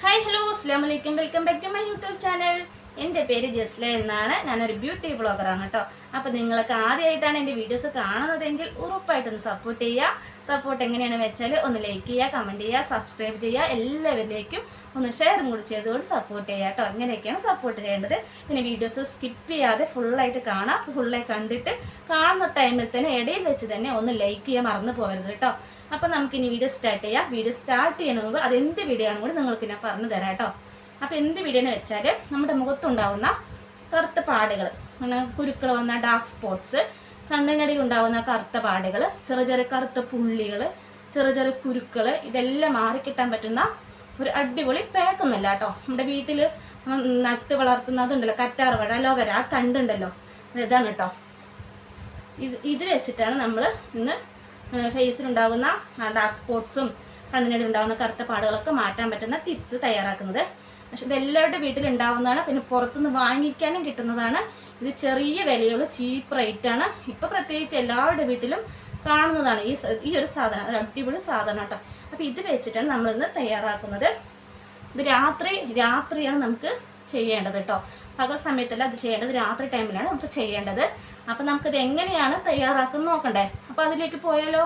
Hi hello അസ്ലാം വലൈക്കും welcome back to my YouTube channel എന്റെ പേര് ജസ്ല എന്നാണ്. ഞാനൊരു ബ്യൂട്ടി ബ്ലോഗറാണ് കേട്ടോ. അപ്പോൾ നിങ്ങൾക്ക് ആദ്യമായിട്ടാണ് എന്റെ വീഡിയോസ് കാണുന്നതെങ്കിൽ ഉറപ്പായിട്ടൊന്ന് സപ്പോർട്ട് ചെയ്യുക സപ്പോർട്ട് എങ്ങനെയാണ് വെച്ചാൽ ഒന്ന് ലൈക്ക് ചെയ്യുക കമന്റ് ചെയ്യുക സബ്സ്ക്രൈബ് ചെയ്യുക എല്ലാവരിലേക്കും ഒന്ന് ഷെയറും കൂടി ചെയ്തുകൊണ്ട് സപ്പോർട്ട് ചെയ്യുക കേട്ടോ. അങ്ങനെയൊക്കെയാണ് സപ്പോർട്ട് ചെയ്യേണ്ടത്. പിന്നെ വീഡിയോസ് സ്കിപ്പ് ചെയ്യാതെ ഫുള്ളായിട്ട് കാണാം. ഫുള്ളായി കണ്ടിട്ട് കാണുന്ന ടൈമിൽ തന്നെ ഇടയിൽ വെച്ച് തന്നെ ഒന്ന് ലൈക്ക് ചെയ്യാൻ മറന്നു പോകരുത് കേട്ടോ. അപ്പോൾ നമുക്കിനി വീഡിയോ സ്റ്റാർട്ട് ചെയ്യാം. വീഡിയോ സ്റ്റാർട്ട് ചെയ്യണമെങ്കിൽ അതെന്ത് അത് എന്ത് വീഡിയോ ആണെങ്കിലും നിങ്ങൾക്ക് ഞാൻ പറഞ്ഞു തരാം കേട്ടോ. അപ്പോൾ എന്ത് വീഡിയോ എന്ന് വെച്ചാൽ നമ്മുടെ മുഖത്തുണ്ടാവുന്ന കറുത്ത പാടുകൾ കുരുക്കൾ വന്ന ഡാർക്ക് സ്പോട്ട്സ് കണ്ണിനടി ഉണ്ടാവുന്ന കറുത്ത പാടുകൾ ചെറു ചെറു കറുത്ത പുള്ളികൾ ചെറു ചെറു കുരുക്കൾ ഇതെല്ലാം മാറിക്കിട്ടാൻ പറ്റുന്ന ഒരു അടിപൊളി പാക്കൊന്നല്ല കേട്ടോ. നമ്മുടെ വീട്ടിൽ നട്ട് വളർത്തുന്ന അതുണ്ടല്ലോ കറ്റാർ വാഴ അലോവര ആ തണ്ടുണ്ടല്ലോ. ഇതാണ് കേട്ടോ. ഇത് ഇത് വെച്ചിട്ടാണ് നമ്മൾ ഇന്ന് ഫേസിലുണ്ടാകുന്ന ഡാർക്ക് സ്പോട്ട്സും കണ്ണിനടി ഉണ്ടാകുന്ന കറുത്ത പാടുകളൊക്കെ മാറ്റാൻ പറ്റുന്ന ടിപ്സ് തയ്യാറാക്കുന്നത്. പക്ഷെ ഇത് എല്ലാവരുടെ വീട്ടിൽ ഉണ്ടാവുന്നതാണ് പിന്നെ പുറത്തുനിന്ന് വാങ്ങിക്കാനും കിട്ടുന്നതാണ്. ഇത് ചെറിയ വിലയുള്ള ചീപ്പ് റേറ്റാണ് ഇപ്പം പ്രത്യേകിച്ച് എല്ലാവരുടെ വീട്ടിലും കാണുന്നതാണ് ഈ ഈ ഒരു സാധനം. അടിപൊളി സാധനം കേട്ടോ. അപ്പോൾ ഇത് വെച്ചിട്ടാണ് നമ്മളിന്ന് തയ്യാറാക്കുന്നത്. ഇത് രാത്രി രാത്രിയാണ് നമുക്ക് ചെയ്യേണ്ടത് കേട്ടോ. പകൽ സമയത്തല്ല അത് ചെയ്യേണ്ടത്. രാത്രി ടൈമിലാണ് നമുക്ക് ചെയ്യേണ്ടത്. അപ്പം നമുക്കിത് എങ്ങനെയാണ് തയ്യാറാക്കുന്നത് നോക്കണ്ടേ? അപ്പോൾ അതിലേക്ക് പോയാലോ?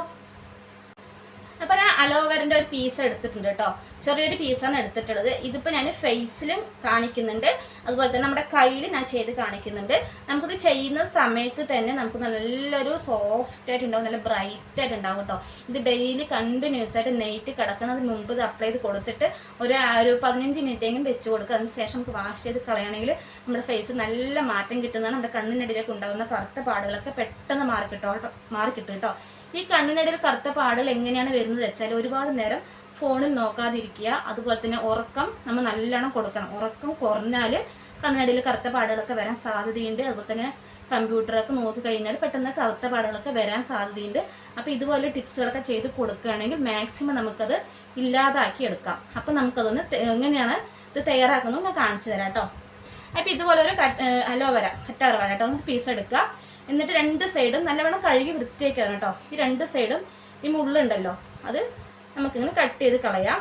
അപ്പം ഞാൻ അലോവേറിന്റെ ഒരു പീസ് എടുത്തിട്ടുണ്ട് കേട്ടോ ചെറിയൊരു പീസാണ് എടുത്തിട്ടുള്ളത്. ഇതിപ്പോൾ ഞാൻ ഫേസിലും കാണിക്കുന്നുണ്ട്. അതുപോലെ തന്നെ നമ്മുടെ കയ്യിൽ ഞാൻ ചെയ്ത് കാണിക്കുന്നുണ്ട്. നമുക്കിത് ചെയ്യുന്ന സമയത്ത് തന്നെ നമുക്ക് നല്ലൊരു സോഫ്റ്റ് ആയിട്ട് ഉണ്ടാവും. നല്ല ബ്രൈറ്റ് ആയിട്ട് ഉണ്ടാവും കേട്ടോ ഇത് ഡെയിലി കണ്ടിന്യൂസ് ആയിട്ട് നെയ്റ്റ് കിടക്കുന്നതിന് മുമ്പ് ഇത് അപ്ലൈ ചെയ്ത് കൊടുത്തിട്ട് ഒരു ഒരു പതിനഞ്ച് മിനിറ്റെങ്കിലും വെച്ച് കൊടുക്കുക. അതിന് ശേഷം നമുക്ക് വാഷ് ചെയ്ത് കളയണമെങ്കിൽ നമ്മുടെ ഫേസ് നല്ല മാറ്റം കിട്ടുന്നതാണ്. നമ്മുടെ കണ്ണിനടിയിലേക്ക് ഉണ്ടാകുന്ന കറുത്ത പാടുകളൊക്കെ പെട്ടെന്ന് മാറി കിട്ടോ കേട്ടോ മാറി കിട്ടും കേട്ടോ ഈ കണ്ണിനിടയിൽ കറുത്ത പാടുകൾ എങ്ങനെയാണ് വരുന്നത് വെച്ചാൽ ഒരുപാട് നേരം ഫോണിൽ നോക്കാതിരിക്കുക. അതുപോലെ തന്നെ ഉറക്കം നമ്മൾ നല്ലോണം കൊടുക്കണം. ഉറക്കം കുറഞ്ഞാൽ കണ്ണിനടിയിൽ കറുത്ത പാടുകളൊക്കെ വരാൻ സാധ്യതയുണ്ട്. അതുപോലെ തന്നെ കമ്പ്യൂട്ടറൊക്കെ നോക്കി കഴിഞ്ഞാൽ പെട്ടെന്ന് കറുത്ത പാടുകളൊക്കെ വരാൻ സാധ്യതയുണ്ട്. അപ്പോൾ ഇതുപോലെ ടിപ്സുകളൊക്കെ ചെയ്ത് കൊടുക്കുകയാണെങ്കിൽ മാക്സിമം നമുക്കത് ഇല്ലാതാക്കി എടുക്കാം. അപ്പോൾ നമുക്കതൊന്ന് എങ്ങനെയാണ് ഇത് തയ്യാറാക്കുന്നത്? ഞാൻ കാണിച്ചു തരാം കേട്ടോ. അപ്പോൾ ഇതുപോലെ ഒരു അലോവര കറ്റാർ വാഴ കേട്ടോ പീസ് എടുക്കുക എന്നിട്ട് രണ്ട് സൈഡും നല്ലവണ്ണം കഴുകി വൃത്തിയാക്കുക കേട്ടോ. ഈ രണ്ട് സൈഡും ഈ മുള്ളുണ്ടല്ലോ അത് നമുക്കിങ്ങനെ കട്ട് ചെയ്ത് കളയാം.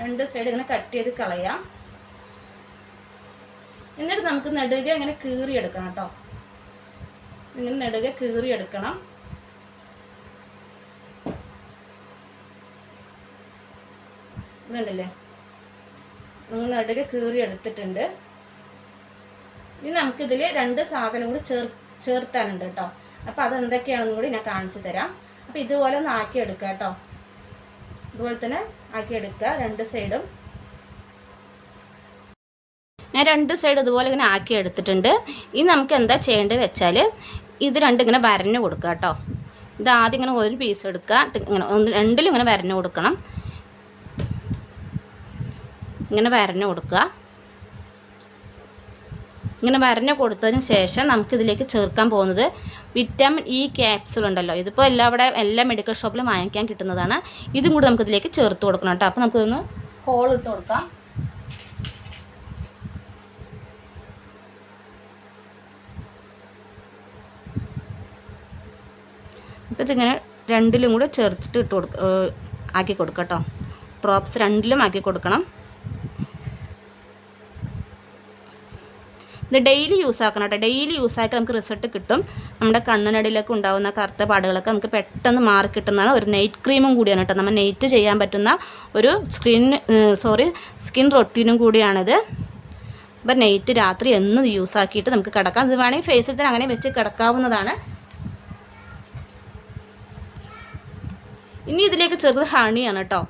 രണ്ട് സൈഡ് ഇങ്ങനെ കട്ട് ചെയ്ത് കളയാം. എന്നിട്ട് നമുക്ക് നെടുക ഇങ്ങനെ കീറിയെടുക്കണം കേട്ടോ. ഇങ്ങനെ നെടുക കീറിയെടുക്കണം. ഇതുണ്ടല്ലേ? നമ്മൾ നടുക കീറി എടുത്തിട്ടുണ്ട് ഇനി നമുക്കിതിൽ രണ്ട് സാധനം കൂടി ചേർ ചേർത്താനുണ്ട് കേട്ടോ. അപ്പോൾ അതെന്തൊക്കെയാണെന്നും കൂടി ഞാൻ കാണിച്ചു തരാം. അപ്പോൾ ഇതുപോലെ ഒന്ന് ആക്കി എടുക്കുക കേട്ടോ. ഇതുപോലെ തന്നെ ആക്കിയെടുക്കുക രണ്ട് സൈഡും. ഞാൻ രണ്ട് സൈഡ് ഇതുപോലെ ഇങ്ങനെ ആക്കി എടുത്തിട്ടുണ്ട് ഇനി നമുക്ക് എന്താ ചെയ്യേണ്ടത് വെച്ചാൽ ഇത് രണ്ടും ഇങ്ങനെ വരഞ്ഞു കൊടുക്കുക കേട്ടോ. ഇത് ആദ്യം ഇങ്ങനെ ഒരു പീസ് എടുക്കുക ഇങ്ങനെ ഒന്ന് രണ്ടിലും ഇങ്ങനെ വരഞ്ഞു കൊടുക്കണം. ഇങ്ങനെ വരഞ്ഞു കൊടുക്കുക. ഇങ്ങനെ വരഞ്ഞ കൊടുത്തതിന് ശേഷം നമുക്കിതിലേക്ക് ചേർക്കാൻ പോകുന്നത് വിറ്റാമിൻ ഇ ക്യാപ്സുൾ ഉണ്ടല്ലോ. ഇതിപ്പോൾ എല്ലാ അവിടെ എല്ലാ മെഡിക്കൽ ഷോപ്പിലും വാങ്ങിക്കാൻ കിട്ടുന്നതാണ്. ഇതും കൂടി നമുക്കിതിലേക്ക് ചേർത്ത് കൊടുക്കണം കേട്ടോ. അപ്പോൾ നമുക്കിതൊന്ന് ഹോൾ ഇട്ട് കൊടുക്കാം. അപ്പോൾ ഇതിങ്ങനെ രണ്ടിലും കൂടെ ചേർത്തിട്ട് ഇട്ട് കൊടുക്ക ആക്കി കൊടുക്കാം കേട്ടോ. ഡ്രോപ്സ് രണ്ടിലും ആക്കി കൊടുക്കണം. ഇത് ഡെയിലി യൂസ് ആക്കണം കേട്ടോ. ഡെയിലി യൂസ് ആക്കി നമുക്ക് റിസൾട്ട് കിട്ടും. നമ്മുടെ കണ്ണിനടിയിലൊക്കെ ഉണ്ടാകുന്ന കറുത്ത പാടുകളൊക്കെ നമുക്ക് പെട്ടെന്ന് മാറി കിട്ടുന്നതാണ്. ഒരു നൈറ്റ് ക്രീമും കൂടിയാണ് കേട്ടോ. നമ്മൾ നൈറ്റ് ചെയ്യാൻ പറ്റുന്ന ഒരു സ്ക്രീൻ സോറി സ്കിൻ റൊട്ടീനും കൂടിയാണിത്. അപ്പം നൈറ്റ് രാത്രി എന്നും യൂസ് ആക്കിയിട്ട് നമുക്ക് കിടക്കാം. ഇത് വേണമെങ്കിൽ ഫേസിൽ തന്നെ അങ്ങനെ വെച്ച് കിടക്കാവുന്നതാണ്. ഇനി ഇതിലേക്ക് ചെറുത് ഹണിയാണ് കേട്ടോ.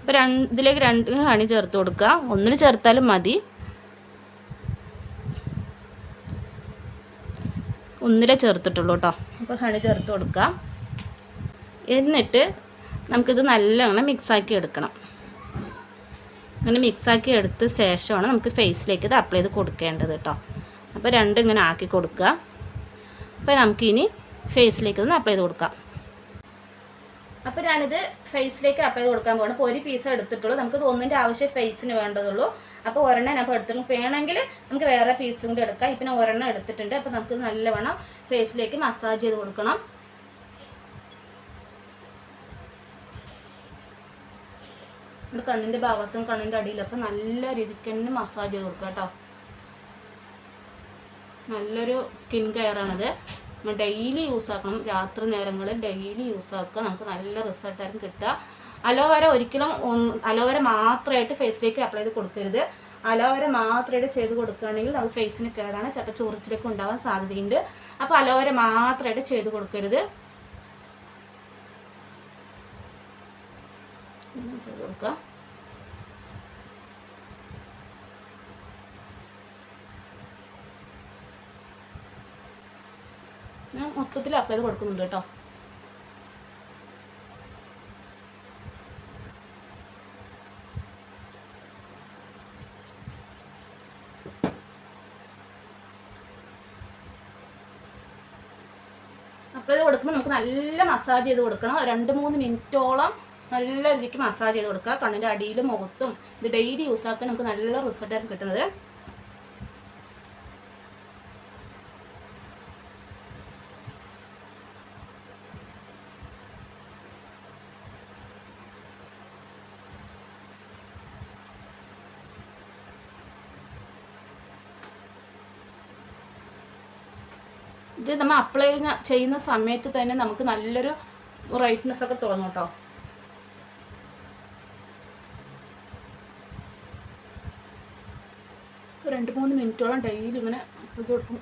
അപ്പോൾ രണ്ട് ഇതിലേക്ക് രണ്ട് ഹണി ചേർത്ത് കൊടുക്കുക. ഒന്നിൽ ചേർത്താലും മതി. ഒന്നിലേ ചേർത്തിട്ടുള്ളൂ കേട്ടോ. അപ്പോൾ ഹണി ചേർത്ത് കൊടുക്കാം. എന്നിട്ട് നമുക്കിത് നല്ലവണ്ണം മിക്സാക്കി എടുക്കണം. അങ്ങനെ മിക്സാക്കി എടുത്ത ശേഷമാണ് നമുക്ക് ഫേസിലേക്ക് ഇത് അപ്ലൈ ചെയ്ത് കൊടുക്കേണ്ടത് കേട്ടോ. അപ്പോൾ രണ്ടും ഇങ്ങനെ ആക്കി കൊടുക്കുക. അപ്പോൾ നമുക്കിനി ഫേസിലേക്ക് ഇത് അപ്ലൈ ചെയ്ത് കൊടുക്കാം. അപ്പോൾ ഞാനിത് ഫേസിലേക്ക് അപ്ലൈ ചെയ്ത് കൊടുക്കാൻ പോകണം അപ്പോൾ ഒരു പീസ് എടുത്തിട്ടുള്ളൂ. നമുക്കിത് ഒന്നിന്റെ ആവശ്യം ഫേസിന് വേണ്ടതുള്ളൂ. അപ്പോൾ ഒരെണ്ണം ഞാൻ ഇപ്പോൾ വേണമെങ്കിൽ നമുക്ക് വേറെ പീസും കൂടി എടുക്കാം. ഇപ്പം ഒരെണ്ണം എടുത്തിട്ടുണ്ട്. അപ്പോൾ നമുക്ക് നല്ലവണ്ണം ഫേസിലേക്ക് മസാജ് ചെയ്ത് കൊടുക്കണം. നമ്മുടെ കണ്ണിന്റെ ഭാഗത്തും കണ്ണിന്റെ അടിയിലൊക്കെ നല്ല രീതിക്ക് തന്നെ മസാജ് ചെയ്ത് കൊടുക്കുക കേട്ടോ. നല്ലൊരു സ്കിൻ നമ്മൾ ഡെയിലി യൂസ് ആക്കണം. രാത്രി നേരങ്ങളിൽ ഡെയിലി യൂസ് ആക്കുക. നമുക്ക് നല്ല റിസൾട്ട് ആയിരിക്കും കിട്ടുക. അലോവേര ഒരിക്കലും അലോവേര മാത്രമായിട്ട് ഫേസിലേക്ക് അപ്ലൈ ചെയ്ത് കൊടുക്കരുത്. അലോവേര മാത്രമായിട്ട് ചെയ്ത് കൊടുക്കുകയാണെങ്കിൽ നമുക്ക് ഫേസിന് കേടാണ് ചിലപ്പോൾ ചൊറിച്ചിലൊക്കെ ഉണ്ടാവാൻ സാധ്യതയുണ്ട്. അപ്പോൾ അലോവേര മാത്രമായിട്ട് ചെയ്ത് കൊടുക്കരുത്. ഞാൻ മൊത്തത്തിൽ അപ്ലൈ ചെയ്ത് കൊടുക്കുന്നുണ്ട് കേട്ടോ അപ്ലൈ ചെയ്ത് കൊടുക്കുമ്പോൾ നമുക്ക് നല്ല മസാജ് ചെയ്ത് കൊടുക്കണം. രണ്ട് മൂന്ന് മിനിറ്റോളം നല്ല രീതിക്ക് മസാജ് ചെയ്ത് കൊടുക്കുക. കണ്ണിന്റെ അടിയിലും മുഖത്തും. ഇത് ഡെയിലി യൂസ് ആക്കാൻ നമുക്ക് നല്ല റിസൾട്ടാണ് കിട്ടുന്നത്. ഇത് നമ്മൾ അപ്ലൈ ചെയ്യുന്ന സമയത്ത് തന്നെ നമുക്ക് നല്ലൊരു റൈറ്റ്നെസ് ഒക്കെ തോന്നും കേട്ടോ. രണ്ട് മൂന്ന് മിനിറ്റോളം ഡെയിലി ഇങ്ങനെ ഇത് കൊടുക്കും.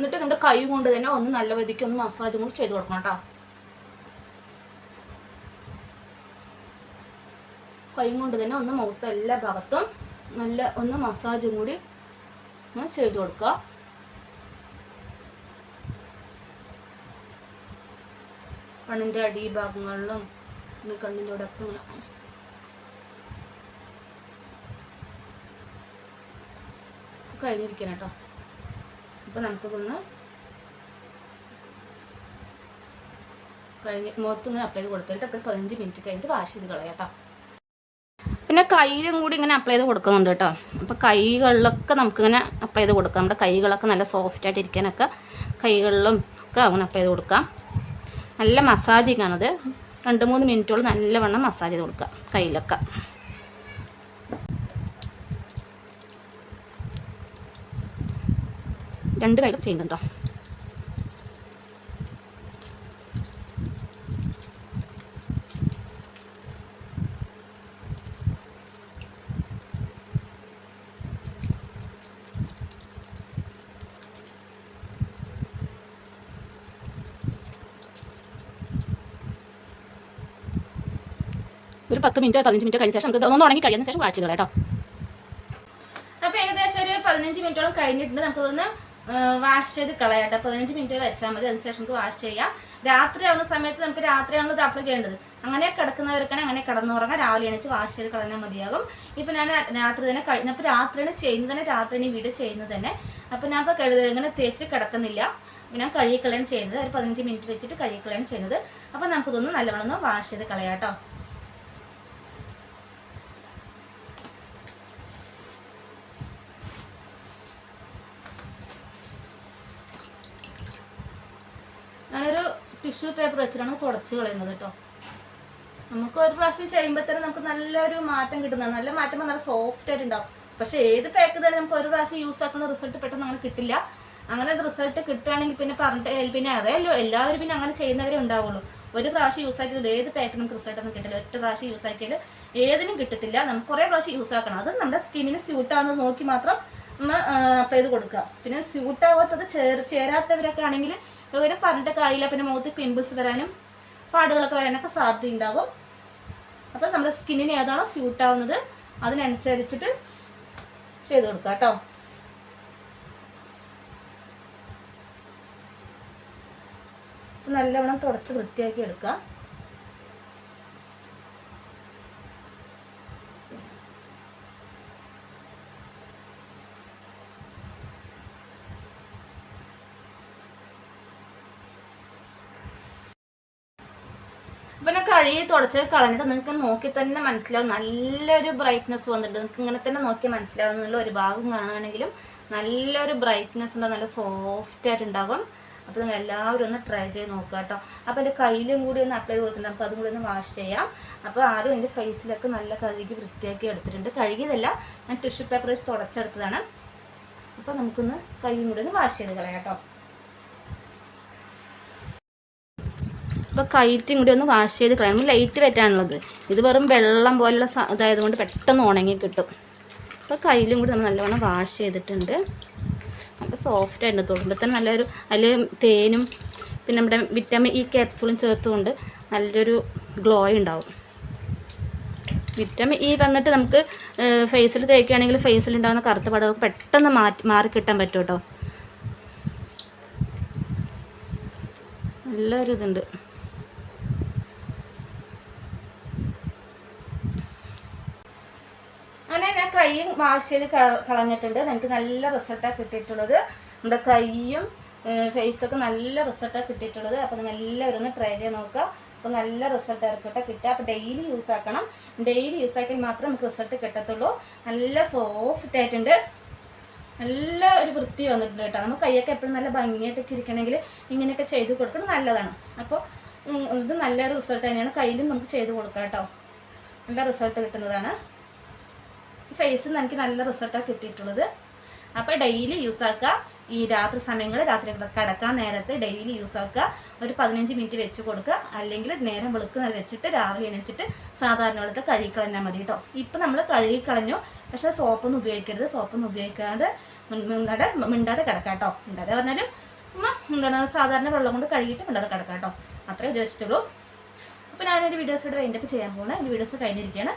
എന്നിട്ട് നമ്മുടെ കൈ കൊണ്ട് തന്നെ ഒന്ന് നല്ല വിധിക്ക് ഒന്ന് മസാജ് കൂടി ചെയ്ത് കൊടുക്കണം കേട്ടോ കൈ കൊണ്ട് തന്നെ ഒന്ന് മുഖത്ത് എല്ലാ ഭാഗത്തും നല്ല ഒന്ന് മസാജും കൂടി ചെയ്ത് കൊടുക്കുക കണ്ണിന്റെ അടി ഭാഗങ്ങളിലും പിന്നെ കണ്ണിന്റെ ഇവിടെ ഒക്കെ ഇങ്ങനെ കഴിഞ്ഞിരിക്കണം കേട്ടോ അപ്പോൾ നമുക്കിതൊന്ന് കഴിഞ്ഞ് മുഖത്ത് ഇങ്ങനെ അപ്ലൈ ചെയ്ത് കൊടുത്തിട്ട് ഒക്കെ പതിനഞ്ച് മിനിറ്റ് കഴിഞ്ഞിട്ട് വാഷ് ചെയ്ത് കളയാം കേട്ടോ. പിന്നെ കൈയിലും കൂടി ഇങ്ങനെ അപ്ലൈ ചെയ്ത് കൊടുക്കുന്നുണ്ട് കേട്ടോ. അപ്പോൾ കൈകളിലൊക്കെ നമുക്കിങ്ങനെ അപ്ലൈ ചെയ്ത് കൊടുക്കാം. നമ്മുടെ കൈകളൊക്കെ നല്ല സോഫ്റ്റ് ആയിട്ട് ഇരിക്കാനൊക്കെ കൈകളിലും ഒക്കെ അങ്ങനെ അപ്ലൈ ചെയ്ത് കൊടുക്കാം. നല്ല മസാജിങ് ആണത് രണ്ട് മൂന്ന് മിനിറ്റോളം നല്ലവണ്ണം മസാജ് ചെയ്ത് കൊടുക്കുക കയ്യിലൊക്കെ രണ്ട് കയ്യിലും ചെയ്യുന്നുണ്ട്? ഒരു പത്ത് മിനിറ്റ് പതിനഞ്ച് മിനിറ്റ് കഴിഞ്ഞ ശേഷം നമുക്ക് ഒന്ന് ഉണങ്ങി കഴിയുന്ന ശേഷം വായിച്ചു കേട്ടോ. അപ്പോൾ ഏകദേശം ഒരു പതിനഞ്ച് മിനിറ്റോളം കഴിഞ്ഞിട്ടുണ്ട്. നമുക്കിതൊന്ന് വാഷ് ചെയ്ത് കളയാട്ടോ. പതിനഞ്ച് മിനിറ്റ് വെച്ചാൽ മതി. അതിനുശേഷം നമുക്ക് വാഷ് ചെയ്യാം. രാത്രി ആവുന്ന സമയത്ത് നമുക്ക് രാത്രിയാണല്ലോ ഇത് അപ്ലൈ ചെയ്യേണ്ടത്. അങ്ങനെ കിടക്കുന്നവർക്കാണ് അങ്ങനെ കിടന്നുറങ്ങാൻ രാവിലെ എണീച്ച് വാഷ് ചെയ്ത് കളഞ്ഞാൽ മതിയാകും. ഇപ്പം ഞാൻ രാത്രി തന്നെ കഴിഞ്ഞ അപ്പോൾ രാത്രിയാണ് ചെയ്യുന്നത് തന്നെ. രാത്രിയാണ് വീഡിയോ ചെയ്യുന്നത് തന്നെ. അപ്പോൾ ഞാൻ ഇപ്പോൾ കഴുത ഇങ്ങനെ തേച്ചിട്ട് കിടക്കുന്നില്ല. ഞാൻ കഴുകിക്കളയാണ് ചെയ്യുന്നത്. ഒരു പതിനഞ്ച് മിനിറ്റ് വെച്ചിട്ട് കഴുകിക്കളയാണ് ചെയ്യുന്നത്. അപ്പോൾ നമുക്കിതൊന്ന് നല്ലവണ്ണം വാഷ് ചെയ്ത് കളയാം കേട്ടോ ഞാനൊരു ടിഷ്യൂ പേപ്പർ വെച്ചിട്ടാണ് തുടച്ച് കളയുന്നത് കേട്ടോ നമുക്ക് ഒരു പ്രാവശ്യം ചെയ്യുമ്പോൾ തന്നെ നമുക്ക് നല്ലൊരു മാറ്റം കിട്ടുന്നത്. നല്ല മാറ്റം നല്ല സോഫ്റ്റ് ആയിട്ട് ഉണ്ടാവും. പക്ഷെ ഏത് പാക്ക് തന്നെ നമുക്ക് ഒരു പ്രാവശ്യം യൂസ് ആക്കുന്ന റിസൾട്ട് പെട്ടെന്ന് അങ്ങനെ കിട്ടില്ല. അങ്ങനെ റിസൾട്ട് കിട്ടുകയാണെങ്കിൽ പിന്നെ പറഞ്ഞിട്ട് പിന്നെ അതേല്ലോ എല്ലാവരും പിന്നെ അങ്ങനെ ചെയ്യുന്നവരെ ഉണ്ടാവുള്ളൂ. ഒരു പ്രാവശ്യം യൂസ് ആക്കിയത് ഏത് പാക്ക് നമുക്ക് റിസൾട്ട് ഒന്നും കിട്ടില്ല. ഒറ്റ പ്രാവശ്യം യൂസ് ആക്കിയാൽ ഏതിനും കിട്ടത്തില്ല. നമുക്ക് കുറേ പ്രാവശ്യം യൂസ് ആക്കണം. അത് നമ്മുടെ സ്കിന്നിന് സ്യൂട്ട് ആവുന്നത് നോക്കി മാത്രം നമ്മൾ അപ്ലൈ ചെയ്ത് കൊടുക്കുക. പിന്നെ സ്യൂട്ട് ആവാത്തത് ചേർ ചേരാത്തവരൊക്കെ ആണെങ്കിൽ ഇവരെ പറഞ്ഞിട്ട് കാര്യമില്ല. പിന്നെ മുഖത്ത് പിമ്പിൾസ് വരാനും പാടുകളൊക്കെ വരാനൊക്കെ സാധ്യത ഉണ്ടാകും അപ്പോൾ നമ്മുടെ സ്കിന്നിന് ഏതാണോ സ്യൂട്ട് ആവുന്നത് അതിനനുസരിച്ചിട്ട് ചെയ്ത് കൊടുക്കുക കേട്ടോ. നല്ലവണ്ണം തുടച്ച് വൃത്തിയാക്കി എടുക്കുക അപ്പം ഞാൻ കഴുകി തുടച്ച് കളഞ്ഞിട്ട് നിങ്ങൾക്ക് നോക്കി തന്നെ മനസ്സിലാവും. നല്ലൊരു ബ്രൈറ്റ്നെസ് വന്നിട്ടുണ്ട്. നിങ്ങൾക്ക് ഇങ്ങനെ തന്നെ നോക്കി മനസ്സിലാവുന്നുള്ള ഒരു ഭാഗം കാണുകയാണെങ്കിലും നല്ലൊരു ബ്രൈറ്റ്നെസ് ഉണ്ട്. നല്ല സോഫ്റ്റ് ആയിട്ട് ഉണ്ടാകും. അപ്പോൾ നിങ്ങൾ എല്ലാവരും ഒന്ന് ട്രൈ ചെയ്ത് നോക്കുക കേട്ടോ. അപ്പോൾ എന്റെ കയ്യിലും കൂടി ഒന്ന് അപ്ലൈ കൊടുത്തിട്ടുണ്ട്. അപ്പോൾ അതും കൂടി ഒന്ന് വാഷ് ചെയ്യാം. അപ്പോൾ ആദ്യം എന്റെ ഫേസിലൊക്കെ നല്ല കഴുകി വൃത്തിയാക്കി എടുത്തിട്ടുണ്ട്. കഴുകിയതല്ല ഞാൻ ടിഷ്യൂ പേപ്പർ വെച്ച് തുടച്ചെടുത്തതാണ്. അപ്പോൾ നമുക്കൊന്ന് കൈയും കൂടി ഒന്ന് വാഷ് ചെയ്ത് കളയാം കേട്ടോ. അപ്പോൾ കയറ്റും കൂടി ഒന്ന് വാഷ് ചെയ്ത് കളയണം. ലൈറ്റ് വെറ്റാണുള്ളത് ഇത് വെറും വെള്ളം പോലുള്ള ഇതായത് ഇതായതുകൊണ്ട് പെട്ടെന്ന് ഉണങ്ങി കിട്ടും. അപ്പോൾ കയ്യിലും കൂടി നമ്മൾ നല്ലവണ്ണം വാഷ് ചെയ്തിട്ടുണ്ട്. അപ്പം സോഫ്റ്റ് ആയിട്ട് തൊടുമ്പോൾ തന്നെ നല്ലൊരു അതിൽ തേനും പിന്നെ നമ്മുടെ വിറ്റാമിൻ ഇ ക്യാപ്സൂളും ചേർത്തുകൊണ്ട് നല്ലൊരു ഗ്ലോ ഉണ്ടാവും. വിറ്റാമിൻ ഇ വന്നിട്ട് നമുക്ക് ഫേസിൽ തേക്കുകയാണെങ്കിൽ ഫേസിൽ ഉണ്ടാകുന്ന കറുത്ത പടകൾക്ക് പെട്ടെന്ന് മാറ്റി മാറി കിട്ടാൻ പറ്റും കേട്ടോ. നല്ലൊരു ഇതുണ്ട് അങ്ങനെ ഞാൻ ചെയ്ത് കളഞ്ഞിട്ടുണ്ട്. എനിക്ക് നല്ല റിസൾട്ടാണ് കിട്ടിയിട്ടുള്ളത്. നമ്മുടെ കൈയും ഫേസൊക്കെ നല്ല റിസൾട്ടാണ് കിട്ടിയിട്ടുള്ളത്. അപ്പോൾ നിങ്ങൾ എല്ലാവരും ഒന്ന് ട്രൈ ചെയ്ത് നോക്കുക. അപ്പോൾ നല്ല റിസൾട്ട് ആയിരിക്കട്ടെ കിട്ടുക. അപ്പോൾ ഡെയിലി യൂസ് ആക്കണം. ഡെയിലി യൂസ് ആക്കിയാൽ മാത്രമേ നമുക്ക് റിസൾട്ട് കിട്ടത്തുള്ളൂ. നല്ല സോഫ്റ്റ് ആയിട്ടുണ്ട്. നല്ല ഒരു വൃത്തി വന്നിട്ടുണ്ട് കേട്ടോ. നമുക്ക് കൈയൊക്കെ എപ്പോഴും നല്ല ഭംഗിയായിട്ടൊക്കെ ഇരിക്കണമെങ്കിൽ ഇങ്ങനെയൊക്കെ ചെയ്ത് കൊടുക്കുന്നത് നല്ലതാണ്. അപ്പോൾ ഇത് നല്ലൊരു റിസൾട്ട് തന്നെയാണ്. കയ്യിലും നമുക്ക് ചെയ്ത് കൊടുക്കാം കേട്ടോ. നല്ല റിസൾട്ട് കിട്ടുന്നതാണ്. ഫേസിൽ നിന്ന് എനിക്ക് നല്ല റിസൾട്ടാണ് കിട്ടിയിട്ടുള്ളത്. അപ്പോൾ ഡെയിലി യൂസ് ആക്കുക ഈ രാത്രി സമയങ്ങളിൽ രാത്രി കിടക്കാൻ നേരത്തെ ഡെയിലി യൂസ് ആക്കുക ഒരു പതിനഞ്ച് മിനിറ്റ് വെച്ച് കൊടുക്കുക അല്ലെങ്കിൽ നേരം വെളുക്കുന്നത് വെച്ചിട്ട് രാവിലെ എണീച്ചിട്ട് സാധാരണ വെളുത്ത് കഴുകിക്കളഞ്ഞാൽ മതി കേട്ടോ ഇപ്പം നമ്മൾ കഴുകിക്കളഞ്ഞു പക്ഷേ സോപ്പൊന്നും ഉപയോഗിക്കരുത്. സോപ്പൊന്നും ഉപയോഗിക്കാതെ മിണ്ടാതെ മിണ്ടാതെ കിടക്കാം കേട്ടോ മിണ്ടാതെ പറഞ്ഞാലും എന്താണ് സാധാരണ വെള്ളം കൊണ്ട് കഴുകിയിട്ട് മിണ്ടാതെ കിടക്കാം കേട്ടോ അത്രേ ഉദ്ദേശിച്ചുള്ളൂ. അപ്പോൾ ഞാനൊരു വീഡിയോസ് ഇവിടെ വൈൻഡപ്പ് ചെയ്യാൻ പോകുന്നത് വീഡിയോസ് കഴിഞ്ഞിരിക്കുകയാണ്.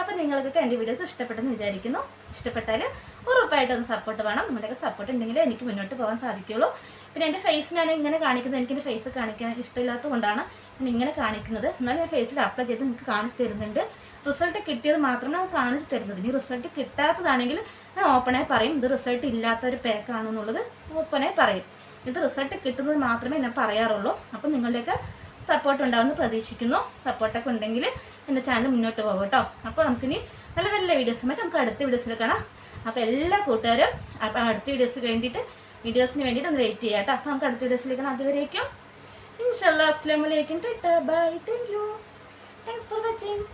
അപ്പോൾ നിങ്ങൾക്കൊക്കെ എന്റെ വീഡിയോസ് ഇഷ്ടപ്പെട്ടെന്ന് വിചാരിക്കുന്നു. ഇഷ്ടപ്പെട്ടാൽ ഉറപ്പായിട്ടൊന്ന് സപ്പോർട്ട് വേണം. നിങ്ങളുടെയൊക്കെ സപ്പോർട്ട് ഉണ്ടെങ്കിൽ എനിക്ക് മുന്നോട്ട് പോകാൻ സാധിക്കുള്ളൂ പിന്നെ എന്റെ ഫേസ് ഞാൻ ഇങ്ങനെ കാണിക്കുന്നത് എനിക്ക് എന്റെ ഫേസ് കാണിക്കാൻ ഇഷ്ടമില്ലാത്തതുകൊണ്ടാണ് ഞാൻ ഇങ്ങനെ കാണിക്കുന്നത്. എന്നാലും ഞാൻ ഫേസിൽ അപ്ലൈ ചെയ്ത് നിങ്ങൾക്ക് കാണിച്ചു തരുന്നുണ്ട്. റിസൾട്ട് കിട്ടിയത് മാത്രമേ കാണിച്ച് തരുന്നത്. ഇനി റിസൾട്ട് കിട്ടാത്തതാണെങ്കിൽ ഞാൻ ഓപ്പണായി പറയും. ഇത് റിസൾട്ട് ഇല്ലാത്ത ഒരു പാക്കാണെന്നുള്ളത് ഓപ്പണായി പറയും. ഇത് റിസൾട്ട് കിട്ടുന്നത് മാത്രമേ ഞാൻ പറയാറുള്ളൂ. അപ്പം നിങ്ങളുടെയൊക്കെ സപ്പോർട്ട് ഉണ്ടാവുമെന്ന് പ്രതീക്ഷിക്കുന്നു. സപ്പോർട്ടൊക്കെ ഉണ്ടെങ്കിൽ എന്റെ ചാനൽ മുന്നോട്ട് പോകും കേട്ടോ. അപ്പോൾ നമുക്കിനി നല്ല നല്ല വീഡിയോസ് വീഡിയോസുമായിട്ട് നമുക്ക് അടുത്ത വീഡിയോസിൽ കാണാം. അപ്പോൾ എല്ലാ കൂട്ടുകാരും അടുത്ത വീഡിയോസ് വേണ്ടിയിട്ട് വീഡിയോസിന് വേണ്ടിയിട്ട് ഒന്ന് വെയിറ്റ് ചെയ്യാം കേട്ടോ. അപ്പോൾ നമുക്ക് അടുത്ത വീഡിയോസിൽ കാണാം. അതുവരേക്കും. ഇൻഷാല്ലാ അസ്ലാം ടാ bye. Thank you thanks for watching